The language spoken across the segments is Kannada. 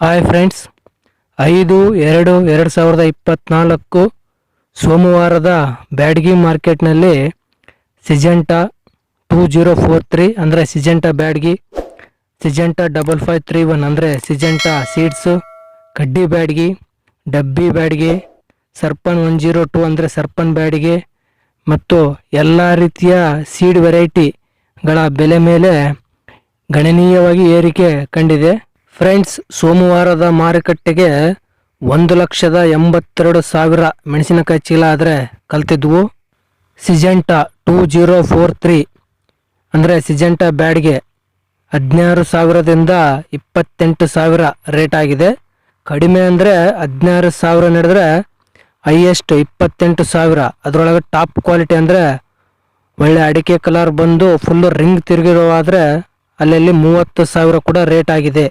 ಹಾಯ್ ಫ್ರೆಂಡ್ಸ್ ಐದು, ಎರಡು ಎರಡು ಸಾವಿರದ ಇಪ್ಪತ್ತ್ನಾಲ್ಕು ಸೋಮವಾರದ ಬ್ಯಾಡ್ಗಿ ಮಾರ್ಕೆಟ್ನಲ್ಲಿ Syngenta two zero four three ಅಂದರೆ Syngenta Byadgi Syngenta double five three one ಅಂದರೆ ಸಿಜೆಂಟಾ ಸೀಡ್ಸು ಕಡ್ಡಿ ಬ್ಯಾಡ್ಗಿ, ಡಬ್ಬಿ Byadgi, Sarpan one zero two ಅಂದರೆ ಸರ್ಪನ್ ಬ್ಯಾಡ್ಗಿ ಮತ್ತು ಎಲ್ಲ ರೀತಿಯ ಸೀಡ್ ವೆರೈಟಿಗಳ ಬೆಲೆ ಮೇಲೆ ಗಣನೀಯವಾಗಿ ಏರಿಕೆ ಕಂಡಿದೆ. ಫ್ರೆಂಡ್ಸ್, ಸೋಮವಾರದ ಮಾರುಕಟ್ಟೆಗೆ ಒಂದು ಲಕ್ಷದ ಎಂಬತ್ತೆರಡು ಸಾವಿರ ಮೆಣಸಿನಕಾಯಿ ಚೀಲ ಆದರೆ ಕಲ್ತಿದ್ವು. Syngenta two zero four three ಅಂದರೆ ಸಿಜೆಂಟಾ ಬ್ಯಾಡ್ಗೆ ಹದಿನಾರು ಸಾವಿರದಿಂದ ಇಪ್ಪತ್ತೆಂಟು ಸಾವಿರ ರೇಟ್ ಆಗಿದೆ. ಕಡಿಮೆ ಅಂದರೆ ಹದಿನಾರು ಸಾವಿರ ನಡೆದ್ರೆ ಹೈಯೆಸ್ಟ್ ಇಪ್ಪತ್ತೆಂಟು ಸಾವಿರ. ಅದರೊಳಗೆ ಟಾಪ್ ಕ್ವಾಲಿಟಿ ಅಂದರೆ ಒಳ್ಳೆ ಅಡಿಕೆ ಕಲರ್ ಬಂದು ಫುಲ್ಲು ರಿಂಗ್ ತಿರುಗಿರೋವಾದರೆ ಅಲ್ಲಲ್ಲಿ ಮೂವತ್ತು ಸಾವಿರ ಕೂಡ ರೇಟ್ ಆಗಿದೆ.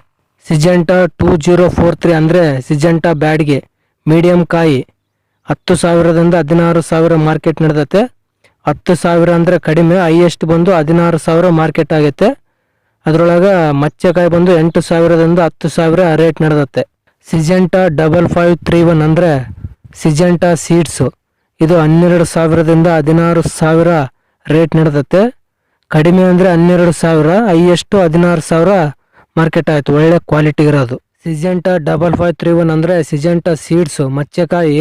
Syngenta two zero four three ಅಂದರೆ ಸಿಜೆಂಟಾ ಬ್ಯಾಡ್ಗೆ, ಮೀಡಿಯಂ ಕಾಯಿ. ಹತ್ತು ಸಾವಿರದಿಂದ ಹದಿನಾರು ಸಾವಿರ ಮಾರ್ಕೆಟ್ ನಡೆದತ್ತೆ ಹತ್ತು ಸಾವಿರ ಅಂದರೆ ಕಡಿಮೆ, ಹೈಯೆಸ್ಟ್ ಬಂದು ಹದಿನಾರು ಸಾವಿರ ಮಾರ್ಕೆಟ್ ಆಗೈತೆ. ಅದರೊಳಗೆ ಮಚ್ಚೆಕಾಯಿ ಬಂದು ಎಂಟು ಸಾವಿರದಿಂದ ಹತ್ತು ಸಾವಿರ rate ನಡೆದತ್ತೆ Syngenta double five three one ಅಂದರೆ ಸಿಜೆಂಟಾ ಸೀಡ್ಸು. ಇದು ಹನ್ನೆರಡು ಸಾವಿರದಿಂದ ಹದಿನಾರು ಸಾವಿರ ರೇಟ್ ನಡೆದತ್ತೆ ಕಡಿಮೆ ಅಂದರೆ ಹನ್ನೆರಡು ಸಾವಿರ, ಹೈಯೆಸ್ಟು ಹದಿನಾರು ಸಾವಿರ ಮಾರ್ಕೆಟ್ ಆಯ್ತು, ಒಳ್ಳೆ ಕ್ವಾಲಿಟಿ ಇರೋದು. Syngenta double five three one ಅಂದರೆ ಸಿಜೆಂಟ ಸೀಡ್ಸು ಮಚ್ಚೆಕಾಯಿ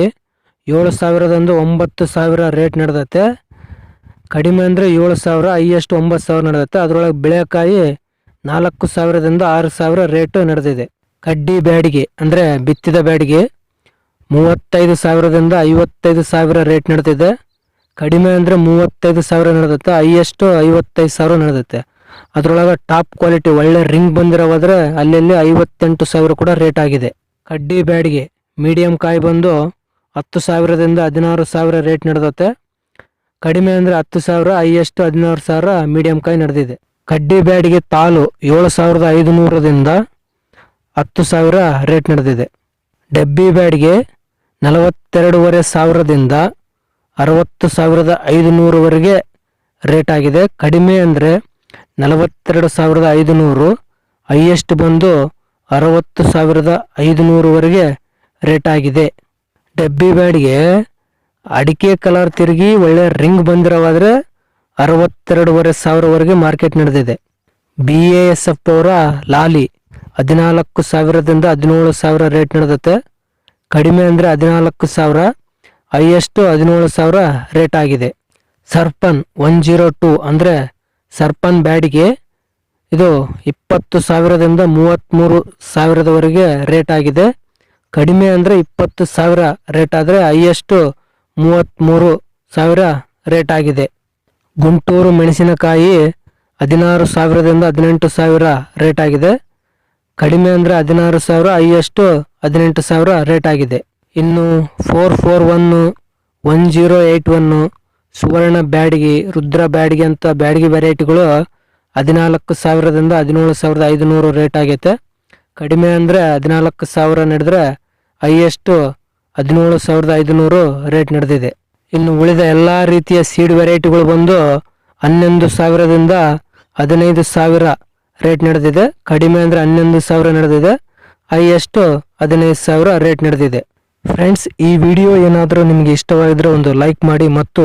ಏಳು ಸಾವಿರದಿಂದ ಒಂಬತ್ತು ಸಾವಿರ ರೇಟ್ ನಡೆದತ್ತೆ ಕಡಿಮೆ ಅಂದರೆ ಏಳು ಸಾವಿರ ಹೈಯೆಸ್ಟ್ ಒಂಬತ್ತು ಸಾವಿರ ನಡೆದತ್ತೆ ಅದರೊಳಗೆ ಬೆಳೆಕಾಯಿ ನಾಲ್ಕು ಸಾವಿರದಿಂದ ಆರು ಸಾವಿರ ರೇಟು ನಡೆದಿದೆ. ಕಡ್ಡಿ ಬ್ಯಾಡಿಗೆ ಅಂದರೆ ಬಿತ್ತಿದ ಬ್ಯಾಡಿಗೆ ಮೂವತ್ತೈದು ಸಾವಿರದಿಂದ ಐವತ್ತೈದು ಸಾವಿರ ರೇಟ್ ನಡೆದಿದೆ. ಕಡಿಮೆ ಅಂದರೆ ಮೂವತ್ತೈದು ಸಾವಿರ ನಡೆದತ್ತೆ ಹೈಯೆಸ್ಟ್ ಐವತ್ತೈದು ಸಾವಿರ ನಡೆದತ್ತೆ ಅದರೊಳಗೆ ಟಾಪ್ ಕ್ವಾಲಿಟಿ ಒಳ್ಳೆ ರಿಂಗ್ ಬಂದಿರೋದ್ರೆ ಅಲ್ಲಲ್ಲಿ ಐವತ್ತೆಂಟು ಸಾವಿರ ಕೂಡ ರೇಟ್ ಆಗಿದೆ. ಕಡ್ಡಿ ಬ್ಯಾಡ್ಗೆ, ಮೀಡಿಯಂ ಕಾಯಿ ಬಂದು ಹತ್ತು ಸಾವಿರದಿಂದ ಹದಿನಾರು ಸಾವಿರ ರೇಟ್ ನಡೆದತ್ತೆ ಕಡಿಮೆ ಅಂದರೆ ಹತ್ತು ಸಾವಿರ, ಹೈಯೆಸ್ಟ್ ಹದಿನಾರು ಸಾವಿರ, ಮೀಡಿಯಂ ಕಾಯಿ ನಡೆದಿದೆ. ಕಡ್ಡಿ ಬ್ಯಾಡ್ಗೆ ತಾಲು ಏಳು ಸಾವಿರದ ಐದು ನೂರದಿಂದ ಹತ್ತು ಸಾವಿರ ರೇಟ್ ನಡೆದಿದೆ. ಡಬ್ಬಿ ಬ್ಯಾಡ್ಗೆ ನಲವತ್ತೆರಡೂವರೆ ಸಾವಿರದಿಂದ ಅರವತ್ತು ಸಾವಿರದ ಐದು ನೂರವರೆಗೆ ರೇಟ್ ಆಗಿದೆ. ಕಡಿಮೆ ಅಂದರೆ ನಲವತ್ತೆರಡು ಸಾವಿರದ ಐದು ನೂರು ಹೈಯೆಸ್ಟ್ ಬಂದು ಅರವತ್ತು ಸಾವಿರದ ಐದು ನೂರುವರೆಗೆ ರೇಟ್ ಆಗಿದೆ. ಡಬ್ಬಿ ಬ್ಯಾಡ್ಗೆ ಅಡಿಕೆ ಕಲರ್ ತಿರುಗಿ ಒಳ್ಳೆ ರಿಂಗ್ ಬಂದಿರೋವಾದರೆ ಅರವತ್ತೆರಡುವರೆ ಸಾವಿರವರೆಗೆ ಮಾರ್ಕೆಟ್ ನಡೆದಿದೆ. ಬಿ ಎ ಎಸ್ ಎಫ್ ಅವರ ಲಾಲಿ. ಹದಿನಾಲ್ಕು ಸಾವಿರದಿಂದ ಹದಿನೇಳು ಸಾವಿರ ರೇಟ್ ನಡೆದತ್ತೆ ಕಡಿಮೆ ಅಂದರೆ ಹದಿನಾಲ್ಕು ಸಾವಿರ, ಹೈಯೆಸ್ಟು ಹದಿನೇಳು ಸಾವಿರ ರೇಟ್ ಆಗಿದೆ. ಸರ್ಪನ್ ಒನ್ ಜೀರೋ ಟೂ ಅಂದರೆ ಸರ್ಪನ್ ಬ್ಯಾಡಿಗೆ ಇದು ಇಪ್ಪತ್ತು ಸಾವಿರದಿಂದ ಮೂವತ್ತ್ಮೂರು ಸಾವಿರದವರೆಗೆ ರೇಟ್ ಆಗಿದೆ. ಕಡಿಮೆ ಅಂದರೆ ಇಪ್ಪತ್ತು ಸಾವಿರ ರೇಟ್ ಆದರೆ ಹೈಯೆಸ್ಟು ಮೂವತ್ತ್ಮೂರು ಸಾವಿರ ರೇಟ್ ಆಗಿದೆ. ಗುಂಟೂರು ಮೆಣಸಿನಕಾಯಿ ಹದಿನಾರು ಸಾವಿರದಿಂದ ಹದಿನೆಂಟು ಸಾವಿರ ರೇಟ್ ಆಗಿದೆ. ಕಡಿಮೆ ಅಂದರೆ ಹದಿನಾರು ಸಾವಿರ, ಹೈಯೆಸ್ಟು ಹದಿನೆಂಟು ಸಾವಿರ ರೇಟ್ ಆಗಿದೆ. ಇನ್ನು four four one one zero eight one Suvarna Byadgi, Rudra Byadgi ಅಂತ ಬ್ಯಾಡಗಿ ವೆರೈಟಿಗಳು ಹದಿನಾಲ್ಕು ಸಾವಿರದಿಂದ ಹದಿನೇಳು ಸಾವಿರದ ಐದುನೂರು ರೇಟ್ ಆಗೈತೆ. ಕಡಿಮೆ ಅಂದರೆ ಹದಿನಾಲ್ಕು ಸಾವಿರ ನಡೆದ್ರೆ ಹೈಯೆಸ್ಟು ಹದಿನೇಳು ಸಾವಿರದ ಐದುನೂರು ರೇಟ್ ನಡೆದಿದೆ. ಇನ್ನು ಉಳಿದ ಎಲ್ಲ ರೀತಿಯ ಸೀಡ್ ವೆರೈಟಿಗಳು ಬಂದು ಹನ್ನೊಂದು ಸಾವಿರದಿಂದ ಹದಿನೈದು ಸಾವಿರ ರೇಟ್ ನಡೆದಿದೆ. ಕಡಿಮೆ ಅಂದರೆ ಹನ್ನೊಂದು ಸಾವಿರ ನಡೆದಿದೆ. ಹೈಯೆಸ್ಟು ಹದಿನೈದು ಸಾವಿರ ರೇಟ್ ನಡೆದಿದೆ. ಫ್ರೆಂಡ್ಸ್ ಈ ವಿಡಿಯೋ ಏನಾದರೂ ನಿಮಗೆ ಇಷ್ಟವಾಗಿದ್ರೆ ಒಂದು ಲೈಕ್ ಮಾಡಿ ಮತ್ತು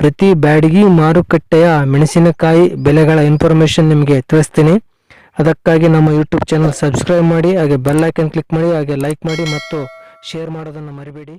ಪ್ರತಿ ಬ್ಯಾಡಗಿ ಮಾರುಕಟ್ಟೆಯ ಮೆಣಸಿನಕಾಯಿ ಬೆಲೆಗಳ ಇನ್ಫಾರ್ಮೇಷನ್ ನಿಮಗೆ ತಿಳಿಸ್ತೀನಿ. ಅದಕ್ಕಾಗಿ ನಮ್ಮ ಯೂಟ್ಯೂಬ್ ಚಾನಲ್ ಸಬ್ಸ್ಕ್ರೈಬ್ ಮಾಡಿ, ಹಾಗೆ ಬೆಲ್ ಐಕನ್ ಕ್ಲಿಕ್ ಮಾಡಿ, ಹಾಗೆ ಲೈಕ್ ಮಾಡಿ ಮತ್ತು ಶೇರ್ ಮಾಡೋದನ್ನು ಮರಿಬೇಡಿ.